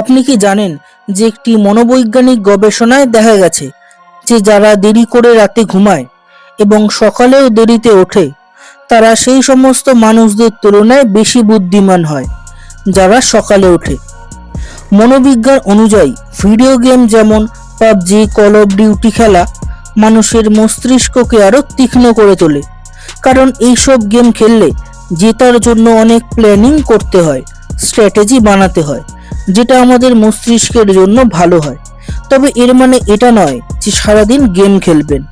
আপনি কি জানেন যে একটি মনোবৈজ্ঞানিক গবেষণায় দেখা গেছে যে যারা দেরি করে রাতে ঘুমায় এবং সকালেও দেরিতে ওঠে, তারা সেই সমস্ত মানুষদের তুলনায় বেশি বুদ্ধিমান হয়, যারা সকালে ওঠে। মনোবিজ্ঞান অনুযায়ী, ভিডিও গেম যেমন পাবজি কল অফ ডিউটি খেলা মানুষের মস্তিষ্ককে আরও তীক্ষ্ণ করে তোলে, কারণ এইসব গেম খেললে জেতার জন্য অনেক প্ল্যানিং করতে হয় স্ট্র্যাটেজি বানাতে হয়। যেটা আমাদের মস্তিষ্কের জন্য ভালো হয়। তবে এর মানে এটা নয় যে সারাদিন গেম খেলবেন।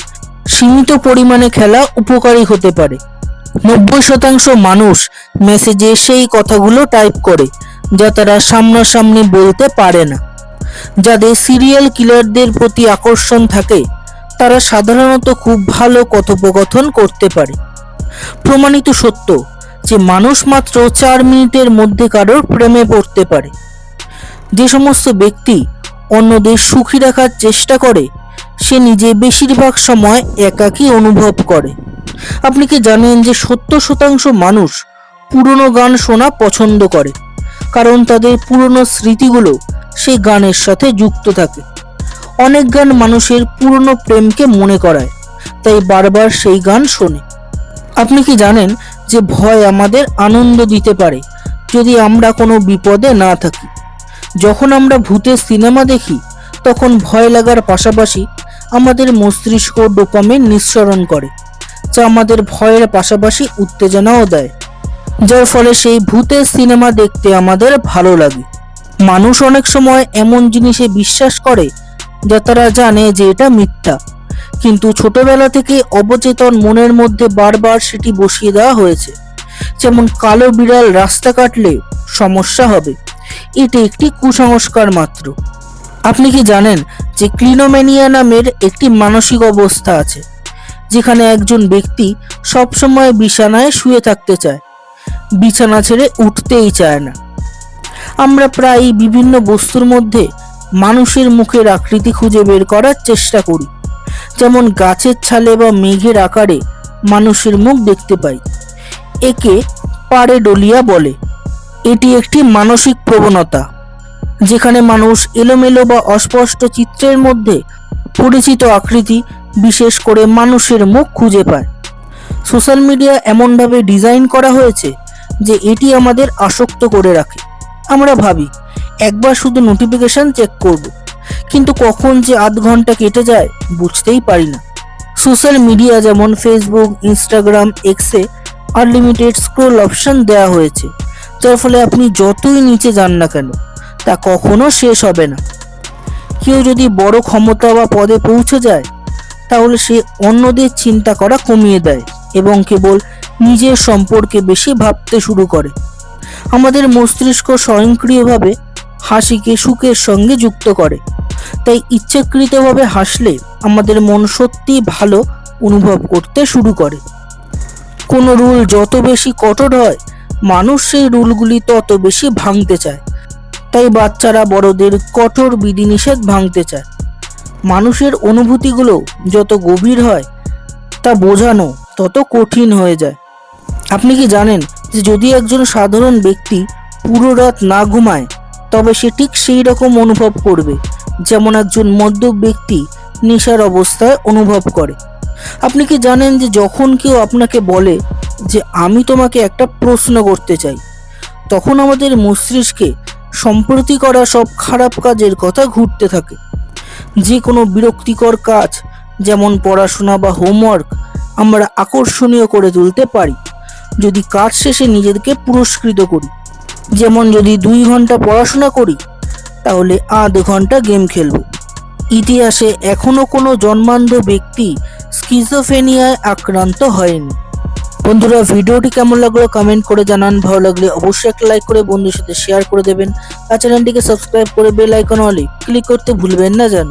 সীমিত পরিমাণে খেলা উপকারী হতে পারে। নব্বই শতাংশ মানুষ মেসেজে সেই কথাগুলো টাইপ করে, যা তারা সামনাসামনি বলতে পারে না। যাদের সিরিয়াল কিলারদের প্রতি আকর্ষণ থাকে, তারা সাধারণত খুব ভালো কথোপকথন করতে পারে। প্রমাণিত সত্য যে মানুষ মাত্র চার মিনিটের মধ্যে কারোর প্রেমে পড়তে পারে। যে সমস্ত ব্যক্তি অন্যদের সুখী রাখার চেষ্টা করে, সে নিজে বেশিরভাগ সময় একাকী অনুভব করে। আপনি কি জানেন যে সত্তর শতাংশ মানুষ পুরনো গান শোনা পছন্দ করে, কারণ তাদের পুরনো স্মৃতিগুলো সেই গানের সাথে যুক্ত থাকে। অনেক গান মানুষের পুরনো প্রেমকে মনে করায়, তাই বারবার সেই গান শোনে। আপনি কি জানেন যে ভয় আমাদের আনন্দ দিতে পারে, যদি আমরা কোনো বিপদে না থাকি? যখন আমরা ভূতের সিনেমা দেখি, তখন ভয় লাগার পাশাপাশি আমাদের মস্তিষ্ক ডোপামিন নিঃসরণ করে, যা আমাদের ভয়ের পাশাপাশি উত্তেজনাও দেয়। যার ফলে সেই ভূতের সিনেমা দেখতে আমাদের ভালো লাগে। মানুষ অনেক সময় এমন জিনিসে বিশ্বাস করে, যা তারা জানে যে এটা মিথ্যা। কিন্তু ছোটবেলা থেকে অবচেতন মনের মধ্যে বারবার সেটি বসিয়ে দেওয়া হয়েছে। যেমন কালো বিড়াল রাস্তা কাটলে সমস্যা হবে। এটি একটি কুসংস্কার মাত্র। আপনি কি জানেন যে ক্লিনোম্যানিয়া নামের একটি মানসিক অবস্থা আছে, যেখানে একজন ব্যক্তি সবসময় বিছানায় শুয়ে থাকতে চায়, বিছানা ছেড়ে উঠতেই চায় না। আমরা প্রায় বিভিন্ন বস্তুর মধ্যে মানুষের মুখের আকৃতি খুঁজে বের করার চেষ্টা করি, যেমন গাছের ছালে বা মেঘের আকারে মানুষের মুখ দেখতে পাই, একে পারেডোলিয়া বলে। এটি একটি মানসিক প্রবণতা, যেখানে মানুষ এলোমেলো বা অস্পষ্ট চিত্রের মধ্যে পরিচিত আকৃতি, বিশেষ করে মানুষের মুখ খুঁজে পায়। সোশ্যাল মিডিয়া এমনভাবে ডিজাইন করা হয়েছে যে এটি আমাদের আসক্ত করে রাখে। আমরা ভাবি, একবার শুধু নোটিফিকেশন চেক করব, কিন্তু কখন যে আধ ঘণ্টা কেটে যায় বুঝতেই পারি না। সোশ্যাল মিডিয়া যেমন ফেসবুক ইনস্টাগ্রাম এক্সে আনলিমিটেড স্ক্রোল অপশন দেওয়া হয়েছে। যার ফলে আপনি যতই নিচে যান না কেন, তা কখনো শেষ হবে না। কেউ যদি বড় ক্ষমতা বা পদে পৌঁছে যায়, তাহলে সে অন্যদের চিন্তা করা কমিয়ে দেয় এবং কেবল নিজের সম্পর্কে বেশি ভাবতে শুরু করে। আমাদের মস্তিষ্ক স্বয়ংক্রিয়ভাবে হাসিকে সুখের সঙ্গে যুক্ত করে। তাই ইচ্ছাকৃতভাবে হাসলে আমাদের মন সত্যি ভালো অনুভব করতে শুরু করে। কোনো রুল যত বেশি কঠোর হয় মানুষ সেই রুলগুলি তত বেশি ভাঙতে চায়। তাই বাচ্চারা বড়দের কঠোর বিধিনিষেধ ভাঙতে চায়। মানুষের অনুভূতিগুলো যত গভীর হয়, তা বোঝানো তত কঠিন হয়ে যায়। আপনি কি জানেন যে যদি একজন সাধারণ ব্যক্তি পুরো রাত না ঘুমায়, তবে সে ঠিক সেই রকম অনুভব করবে, যেমন একজন মদ্যপ ব্যক্তি নেশার অবস্থায় অনুভব করে? আপনি কি জানেন যে যখন কেউ আপনাকে বলে যে আমি তোমাকে একটা প্রশ্ন করতে চাই। তখন আমাদের মস্তিষ্কে সম্প্রতি করা সব খারাপ কাজের কথা ঘুরতে থাকে। যে কোনো বিরক্তিকর কাজ, যেমন পড়াশোনা বা হোমওয়ার্ক, আমরা আকর্ষণীয় করে তুলতে পারি। যদি কাজ শেষে নিজেদেরকে পুরস্কৃত করি। যেমন যদি দুই ঘণ্টা পড়াশোনা করি, তাহলে আধ ঘণ্টা গেম খেলব। ইতিহাসে এখনও কোনো জন্মান্ধ ব্যক্তি স্কিজোফেনিয়ায় আক্রান্ত হয়নি। বন্ধুরা, ভিডিওটি কেমন লাগল কমেন্ট করে জানান। ভালো লাগলে অবশ্যই একটা লাইক করে বন্ধুর সাথে শেয়ার করে দেবেন। আর চ্যানেলটিকে সাবস্ক্রাইব করে বেল আইকন অলে ক্লিক করতে ভুলবেন না যেন।